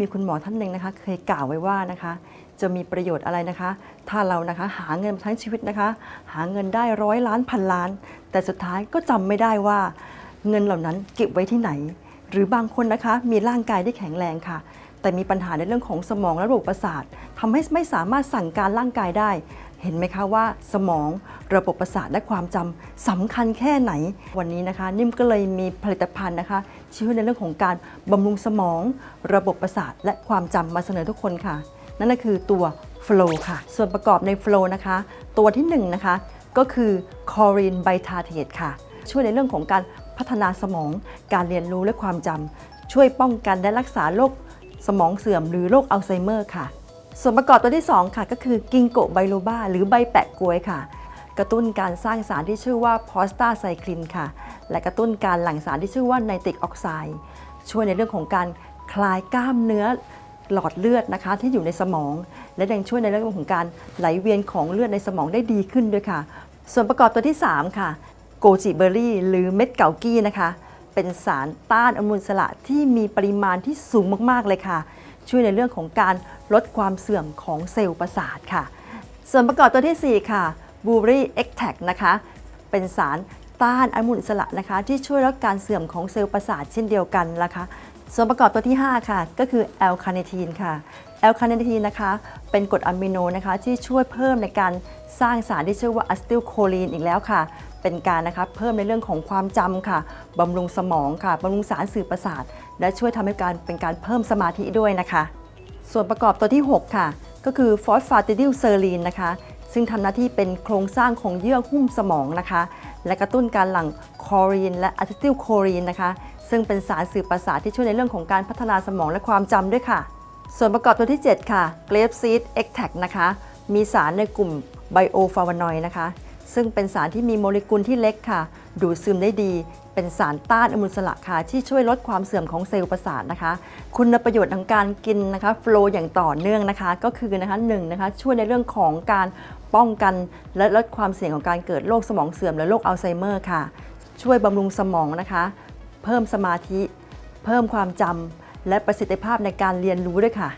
มีคุณหมอท่านหนึ่งนะคะเคยกล่าวไว้ว่านะคะจะมีประโยชน์อะไรนะคะ ถ้าเรานะคะหาเงินทั้งชีวิตนะคะ หาเงินได้ร้อยล้านพันล้าน แต่สุดท้ายก็จำไม่ได้ว่า เงินเหล่านั้นเก็บไว้ที่ไหน หรือบางคนนะคะมีร่างกายที่แข็งแรงค่ะ แต่มีปัญหาในเรื่องของสมองและระบบประสาททำให้ไม่สามารถสั่งการร่างกายได้ เห็นไหมคะว่าสมองระบบประสาทและความจำสำคัญแค่ไหน วันนี้นะคะ นิ่มก็เลยมีผลิตภัณฑ์นะคะช่วยในเรื่องของการบำรุงสมอง ระบบประสาทและความจำมาเสนอทุกคนค่ะ นั่นก็คือตัว Flow ค่ะ ส่วนประกอบใน Flow นะคะ ตัวที่1นนะคะก็คือ c o r i n b i t a t a t e ค่ะ ช่วยในเรื่องของการพัฒนาสมอง การเรียนรู้และความจำช่วยป้องกันและรักษาโรค สมองเสื่อมหรือโรคอัลไซเมอร์ค่ะ ส่วนประกอบตัวที่ 2 ค่ะ ก็คือกิงโกไบโลบาหรือใบแปะกล้วยค่ะ กระตุ้นการสร้างสารที่ชื่อว่าโพสตาไซคลินค่ะ และกระตุ้นการหลั่งสารที่ชื่อว่าไนตริกออกไซด์ช่วยในเรื่องของการคลายกล้ามเนื้อหลอดเลือดนะคะที่อยู่ในสมอง และยังช่วยในเรื่องของการไหลเวียนของเลือดในสมองได้ดีขึ้นด้วยค่ะ ส่วนประกอบตัวที่ 3 ค่ะ โกจิเบอร์รี่หรือเม็ดเกากี้นะคะ เป็นสารต้านอนุมูลอิสระที่มีปริมาณที่สูงมากๆเลยค่ะ ช่วยในเรื่องของการลดความเสื่อมของเซลล์ประสาทค่ะ ส่วนประกอบตัวทีสี่4 ค่ะ b u r y e x t a c นะคะเป็นสารต้านอนุมูลอิสระนะคะ ที่ช่วยลดการเสื่อมของเซลล์ประสาทเช่นเดียวกันนะคะส่วนประกอบตัวที่ 5 ค่ะ ก็คือแอลคาเนทีนค่ะ แอลคาเนทีนนะคะเป็นกรดอะมิโนนะคะที่ช่วยเพิ่มในการสร้างสารที่ชื่อว่าอะซิติลโคลีนอีกแล้วค่ะ เป็นการนะคะเพิ่มในเรื่องของความจำค่ะบำรุงสมองค่ะบำรุงสารสื่อประสาท และช่วยทำให้การเป็นการเพิ่มสมาธิด้วยนะคะ ส่วนประกอบตัวที่ 6 ค่ะ ก็คือฟอสฟาติดิลเซอรีนนะคะซึ่งทำหน้าที่เป็นโครงสร้างของเยื่อหุ้มสมองนะคะ และกระตุ้นการหลั่งคอรีน และอะซิติลโครีนนะคะ ซึ่งเป็นสารสื่อประสาทที่ช่วยในเรื่องของการพัฒนาสมองและความจำด้วยค่ะ ส่วนประกอบตัวที่ 7 ค่ะ Grape Seed Extract นะคะ มีสารในกลุ่มไบโอฟลาวานอยด์นะคะ ซึ่งเป็นสารที่มีโมเลกุลที่เล็กค่ะ ดูดซึมได้ดี เป็นสารต้านอนุมูลอิสระค่ะ ที่ช่วยลดความเสื่อมของเซลล์ประสาทนะคะ คุณประโยชน์ของการกินนะคะโฟลอย่างต่อเนื่องนะคะ ก็คือนะคะหนึ่งนะคะ ช่วยในเรื่องของการป้องกันและลดความเสี่ยงของการเกิดโรคสมองเสื่อมและโรคอัลไซเมอร์ค่ะ ช่วยบำรุงสมองนะคะ เพิ่มสมาธิ เพิ่มความจำ และประสิทธิภาพในการเรียนรู้ด้วยค่ะ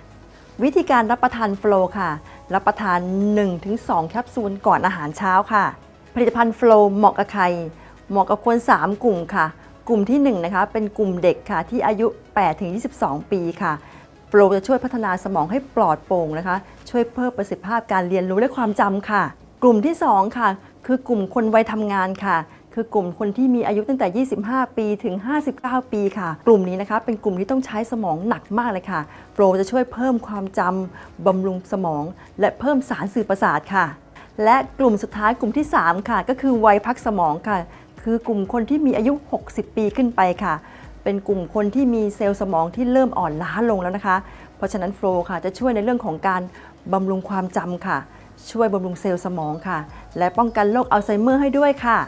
วิธีการรับประทานโฟลค่ะ รับประทาน 1-2 แคปซูลก่อนอาหารเช้าค่ะ ผลิตภัณฑ์โฟลเหมาะกับใคร เหมาะกับคน 3 กลุ่มค่ะ กลุ่มที่ 1 นะคะ เป็นกลุ่มเด็กค่ะที่อายุ 8-22 ปีค่ะโฟลจะช่วยพัฒนาสมองให้ปลอดโปร่งนะคะ ช่วยเพิ่มประสิทธิภาพการเรียนรู้และความจำค่ะ กลุ่มที่ 2 ค่ะ คือกลุ่มคนวัยทำงานค่ะ คือกลุ่มคนที่มีอายุตั้งแต่ 25 ปีถึง 59 ปีค่ะ กลุ่มนี้นะคะเป็นกลุ่มที่ต้องใช้สมองหนักมากเลยค่ะ โปรจะช่วยเพิ่มความจำบำรุงสมอง และเพิ่มสารสื่อประสาทค่ะ และกลุ่มสุดท้ายกลุ่มที่ 3 ค่ะ ก็คือวัยพักสมองค่ะ คือกลุ่มคนที่มีอายุ 60 ปีขึ้นไปค่ะ เป็นกลุ่มคนที่มีเซลล์สมองที่เริ่มอ่อนล้าลงแล้วนะคะ เพราะฉะนั้นโฟล์ค่ะจะช่วยในเรื่องของการบำรุงความจำค่ะ ช่วยบำรุงเซลล์สมองค่ะ และป้องกันโรคอัลไซเมอร์ให้ด้วยค่ะ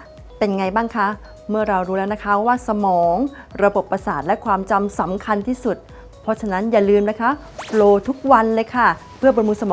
เป็นไงบ้างคะ เมื่อเรารู้แล้วนะคะว่าสมอง ระบบประสาทและความจำสำคัญที่สุด เพราะฉะนั้นอย่าลืมนะคะโฟลทุกวันเลยค่ะ เพื่อบำรุงสมอง